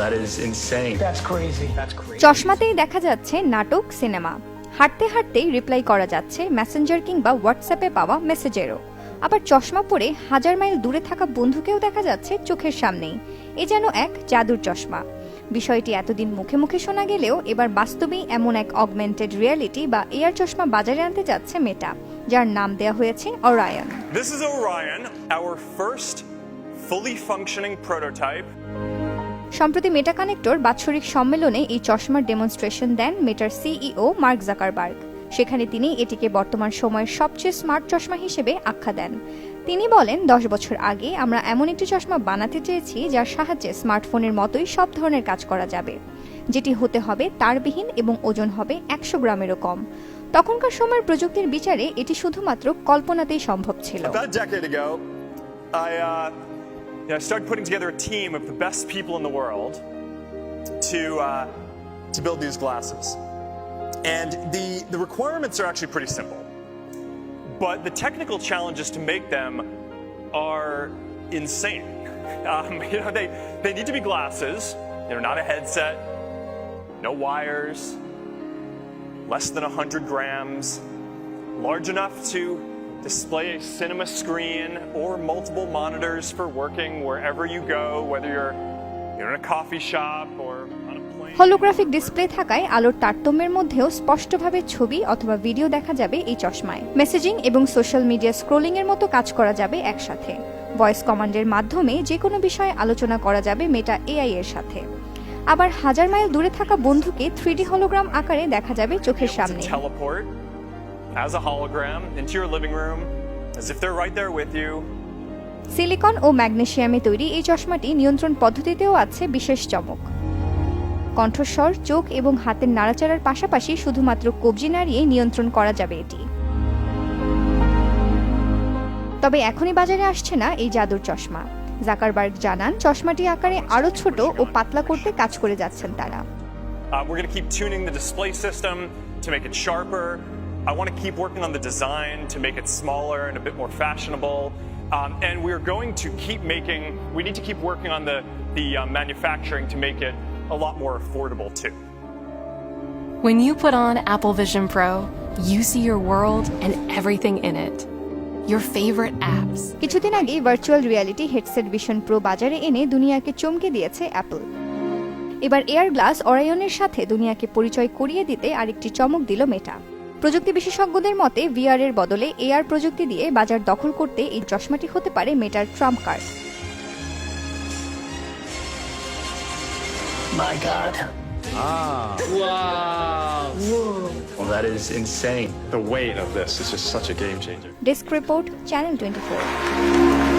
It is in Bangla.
that is insane. That's crazy. That's crazy. চশমাতেই দেখা যাচ্ছে নাটক সিনেমা হাঁটতে হাঁটতেই রিপ্লাই করা যাচ্ছে মেসেঞ্জার কিংবা হোয়াটসঅ্যাপে পাওয়া মেসেজেরও আবার চশমা পরে হাজার মাইল দূরে থাকা বন্ধুকেও দেখা যাচ্ছে চোখের সামনেই এ যেন এক জাদুর চশমা বিষয়টি এতদিন মুখে মুখে শোনা গেলেও এবার বাস্তবেই এমন এক অগমেন্টেড রিয়ালিটি বা এয়ার চশমা বাজারে আনতে যাচ্ছে মেটা যার নাম দেওয়া হয়েছে Orion This is Orion, our first fully functioning prototype. সম্প্রতি মেটা কানেক্টর বাৎসরিক সম্মেলনে এই চশমার ডেমনস্ট্রেশন দেন মেটার সিইও মার্ক জাকারবার্গ সেখানে তিনি এটিকে বর্তমান সময়ের সবচেয়ে স্মার্ট চশমা হিসেবে আখ্যা দেন। তিনি বলেন, দশ বছর আগে আমরা এমন একটি চশমা বানাতে চেয়েছি যার সাহায্যে স্মার্টফোনের মতোই সব ধরনের কাজ করা যাবে। যেটি হতে হবে তারবিহীন এবং ওজন হবে একশো গ্রামেরও কম। তখনকার সময়ের প্রযুক্তির বিচারে এটি শুধুমাত্র কল্পনাতেই সম্ভব ছিল। I, you know, started putting together a team of the best people in the world to, uh, to build these glasses. And the, the requirements are actually pretty simple. But the technical challenges to make them are insane. Um, you know, they, they need to be glasses, They're not a headset, no wires, less than 100 grams, large enough to display a cinema screen or multiple monitors for working wherever you go, whether you're, you're in a coffee shop or on a plane. Holographic display থাকায় আলোর তারতম্যের মধ্যেও স্পষ্টভাবে ছবি অথবা ভিডিও দেখা যাবে এই চশমায়। মেসেজিং এবং সোশ্যাল মিডিয়া স্ক্রোলিং এর মতো কাজ করা যাবে একসাথে। ভয়েস কমান্ডের মাধ্যমে যে কোনো বিষয়ে আলোচনা করা যাবে মেটা এআই এর সাথে। আবার হাজার মাইল দূরে থাকা বন্ধুকে থ্রিডি হলোগ্রাম আকারে দেখা যাবে চোখের সামনে। As a hologram into your living room as if they're right there with you. Silicon ও ম্যাগনেসিয়ামে তৈরি এই চশমাটি নিয়ন্ত্রণ পদ্ধতিতেও আছে বিশেষ চমক কণ্ঠস্বর চোখ এবং হাতের নাড়াচাড়ার পাশাপাশি শুধুমাত্র কবজি নাড়িয়ে নিয়ন্ত্রণ করা যাবে এটি তবে এখনই বাজারে আসছে না এই জাদুর চশমা জাকারবার্গ জানান চশমাটি আকারে আরও ছোট ও পাতলা করতে কাজ করে যাচ্ছেন তারা Uh, we're going to keep tuning the display system to make it sharper. I want to keep working on the design to make it smaller and a bit more fashionable. Um, and we're going to keep making, we need to keep working on the, the uh, manufacturing to make it a lot more affordable too. When you put on Apple Vision Pro, you see your world and everything in it. Your favorite apps, কিছুদিন আগে virtual reality headset Vision Pro বাজারে এনে দুনিয়াকে চমকে দিয়েছে অ্যাপল এবার এয়ার গ্লাস অরায়নের সাথে দুনিয়াকে পরিচয় করিয়ে দিতে আরেকটি চমক দিল মেটা প্রযুক্তি বিশেষজ্ঞদের মতে ভিআর এর বদলে এআর প্রযুক্তি দিয়ে বাজার দখল করতে এই চশমাটি হতে পারে মেটার trump card My God. Well, that is insane. The weight of this is just such a game changer. Desk report channel twenty